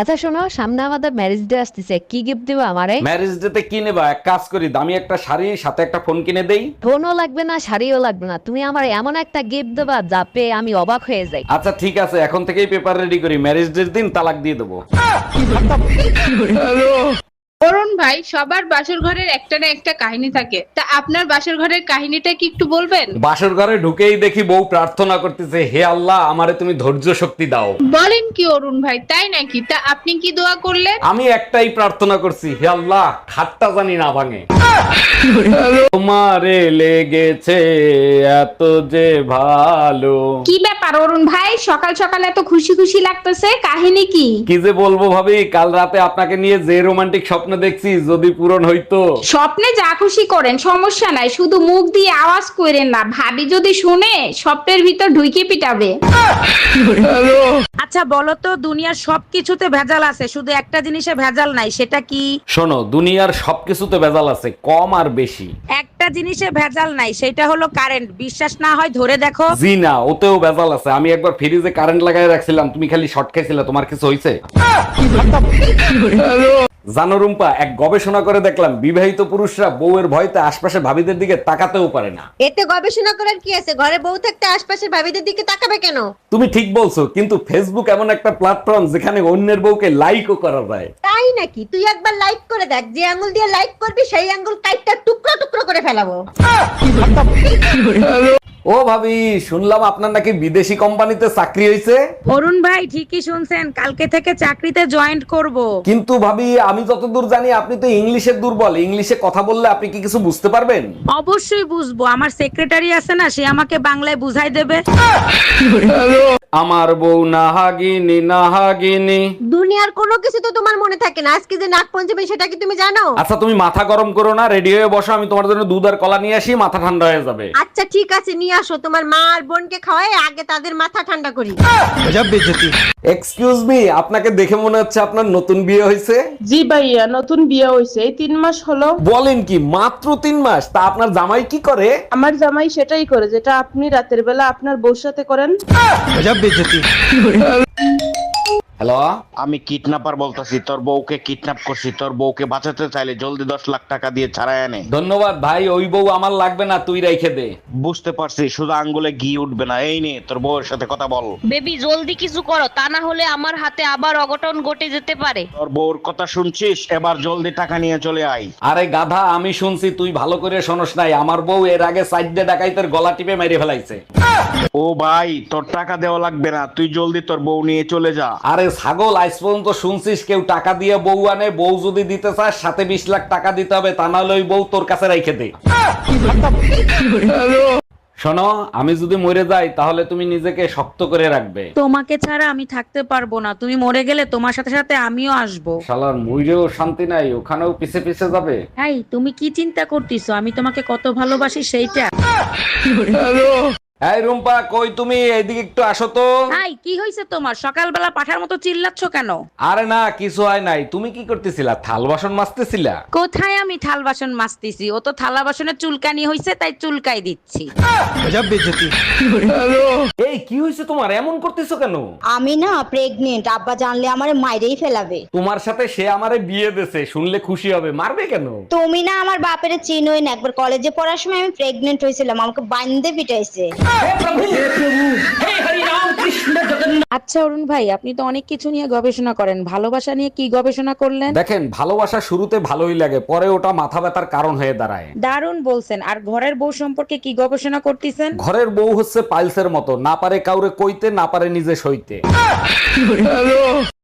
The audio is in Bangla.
আচ্ছা শোনো সামনে আমাদের ম্যারেজ ডে আসতেছে। কি গিফট দিবা আমারে? ম্যারেজ ডেতে কি নেবা? এক কাজ করি দামি একটা শাড়ি সাথে একটা ফোন কিনে দেই। ফোনও লাগবে না শাড়িও লাগবে না। তুমি আমার এমন একটা গিফট দেবা যা পেয়ে আমি অবাক হয়ে যাই। আচ্ছা ঠিক আছে এখন থেকেই পেপার রেডি করি। ম্যারেজ ডের দিন তালাক দিয়ে দেবো। অরুণ ভাই সবার বাসর ঘরের একটা না একটা কাহিনী থাকে। তা আপনার বাসর ঘরের কাহিনীটা কি একটু বলবেন? বাসর ঘরে ঢুকেই দেখি বউ প্রার্থনা করতেছে হে আল্লাহ আমারে তুমি ধৈর্য শক্তি দাও। বলেন কি অরুণ ভাই তাই নাকি? তা আপনি কি দোয়া করলেন? আমি একটাই প্রার্থনা করছি হে আল্লাহ খাটটা জানি না ভাঙে। তোমারে লেগেছে এত যে ভালো। কি ব্যাপার অরুণ ভাই? সকাল সকাল এত খুশি খুশি লাগতেছে কাহিনী কি? কি যে বলব ভাবি কাল রাতে আপনাকে নিয়ে যে রোমান্টিক স্বপ্ন দেখছি যদি পূরণ হইতো। স্বপ্নে যা খুশি করেন সমস্যা নাই শুধু মুখ দিয়ে আওয়াজ করেন না ভাবি যদি শুনে স্বপ্নের ভিতর ঢুকে পিটাবে। আচ্ছা বলো তো দুনিয়ার সবকিছুতে ভেজাল আছে শুধু একটা জিনিসে ভেজাল নাই সেটা কি? শোনো দুনিয়ার সবকিছুতে ভেজাল আছে কম আর বেশি। একটা জিনিসে ভেজাল নাই সেটা হলো কারেন্ট বিশ্বাস না হয় ধরে দেখো। জি না ওতেও ভেজাল আছে। আমি একবার ফ্রিজে কারেন্ট লাগাই রাখছিলাম তুমি খালি শর্ট খাইছিলে তোমার কিছু হইছে? জানো রুম্পা এক গবেষণা করে দেখলাম বিবাহিত পুরুষরা বউয়ের ভয়তে আশপাশে ভাবিদের দিকে তাকাতেও পারে না। এতে গবেষণা করার কি আছে? ঘরে বউ থাকতে আশপাশের ভাবিদের দিকে তাকাবে কেন? তুমি ঠিক বলছো কিন্তু ফেসবুক এমন একটা প্ল্যাটফর্ম যেখানে অন্যের বউকে লাইকও করা যায়। তাই নাকি? তুই একবার লাইক করে দেখ যে আঙ্গুল দিয়ে লাইক করবি সেই আঙ্গুল কাইটটা টুকরো টুকরো করে ফেলাবো। ও ভাবি শুনলাম আপনার নাকি বিদেশি কোম্পানিতে চাকরি হয়েছে অরুণ ভাই ঠিকই শুনছেন কালকে থেকে চাকরিতে জয়েন্ট করব। কিন্তু ভাবি আমি যতদূর জানি আপনি তো ইংলিশে দুর্বল। ইংলিশে কথা বললে আপনি কি কিছু বুঝতে পারবেন? অবশ্যই বুঝব আমার সেক্রেটারি আছে না সে আমাকে বাংলায় বুঝাই দেবে। আমার বউ নাহাগিনী নাহাগিনী। দুনিয়ার কোনো কিছু তো তোমার মনে থাকে না। আজকে যে নাগ পঞ্চমী সেটা কি তুমি জানো? আচ্ছা তুমি মাথা গরম করো না রেডি হয়ে বসো আমি তোমার জন্য দুধ আর কলা নিয়ে আসি মাথা ঠান্ডা হয়ে যাবে। আচ্ছা ঠিক আছে নিয়ে আসো। তোমার মা আর বোনকে খাওয়াই আগে তাদের মাথা ঠান্ডা করি। এক্সকিউজ মি আপনাকে দেখে মনে হচ্ছে আপনার নতুন বিয়ে হয়েছে? জি ভাইয়া নতুন বিয়ে হয়েছে। এই তিন মাস হলো। বলেন কি মাত্র তিন মাস তা আপনার জামাই কি করে? আমার জামাই সেটাই করে যেটা আপনি রাতের বেলা আপনার বউর সাথে করেন। বেজতি। হ্যালো আমি কিডন্যাপার বলতাছি তোর বউকে কিডন্যাপ করছি তোর বউকে বাঁচাতে চাইলে জলদি দশ লাখ টাকা দিয়ে ছাড়াই আনে। ধন্যবাদ ভাই ওই বউ আমার লাগবে না তুই রেখে দে। বুঝতে পারছি শুধু আঙ্গুলে ঘি উঠবে না এই নে তোর বউয়ের সাথে কথা বল। বেবি জলদি কিছু করো তা না হলে আমার হাতে আবার অঘটন ঘটে যেতে পারে। তোর বউর কথা শুনছিস? এবার জলদি টাকা নিয়ে চলে আয়। আরে গাধা আমি শুনছি তুই ভালো করে শোনস নাই আমার বউ এর আগে সাইডে ডাকাইতের গলা টিপে মেরে ফেলাইছে। ও ভাই তোর টাকা দেওয়া লাগবে না তুই জলদি তোর বউ নিয়ে চলে যা। আরে ছাগল আজ পর্যন্ত শুনছিস কেউ টাকা দিয়ে বউ আনে বউ যদি দিতে চাস সাথে বিশ লাখ টাকা দিতে হবে তা নাহলে ওই বউ তোর কাছে রেখে দে। শোনো আমি যদি মরে যাই তাহলে তুমি নিজেকে শক্ত করে রাখবে। তোমাকে ছাড়া আমি থাকতে পারব না। তুমি মরে গেলে তোমার সাথে সাথে আমিও আসব। শালার মইরেও শান্তি নাই ওখানেও পিছে পিছে যাবে। এই তুমি কি চিন্তা করতেছো? আমি তোমাকে কত ভালোবাসি সেইটা। এই রুম্পা কই তুমি? এইদিকে একটু আসো তো। হাই কি হয়েছে তোমার? সকালবেলা পাঠার মতো চিল্লাচ্ছ কেন? আরে না কিছু হয় নাই। তুমি কি করতেছিলা? থাল বাসন মাজতেছিলা? কোথায় আমি থাল বাসন মাজতেছি? ও তো থালা বাসনে চুলকানি হয়েছে তাই চুলকাই দিচ্ছি। এই কি হয়েছে তোমার? এমন করতেছো কেন? আমি না প্রেগনেন্ট আব্বা জানলে আমার মাইরেই ফেলাবে। তোমার সাথে সে আমারে বিয়ে দেছে শুনলে খুশি হবে। মারবে কেন? তুমি না আমার বাপের চিনোই না। একবার কলেজে পড়ার সময় আমি প্রেগনেন্ট হয়েছিলাম আমাকে বান্ধে পিটাইছে। আচ্ছা অরুণ ভাই আপনি তো অনেক কিছু নিয়ে গবেষণা করেন। ভালোবাসা নিয়ে কি গবেষণা করলেন? দেখেন ভালোবাসা শুরুতে ভালোই লাগে পরে ওটা মাথা ব্যথার কারণ হয়ে দাঁড়ায়। দারুণ বলছেন। আর ঘরের বউ সম্পর্কে কি গবেষণা করতেছেন? ঘরের বউ হচ্ছে পাইলসের মতো না পারে কাউরে কইতে না পারে নিজে সইতে।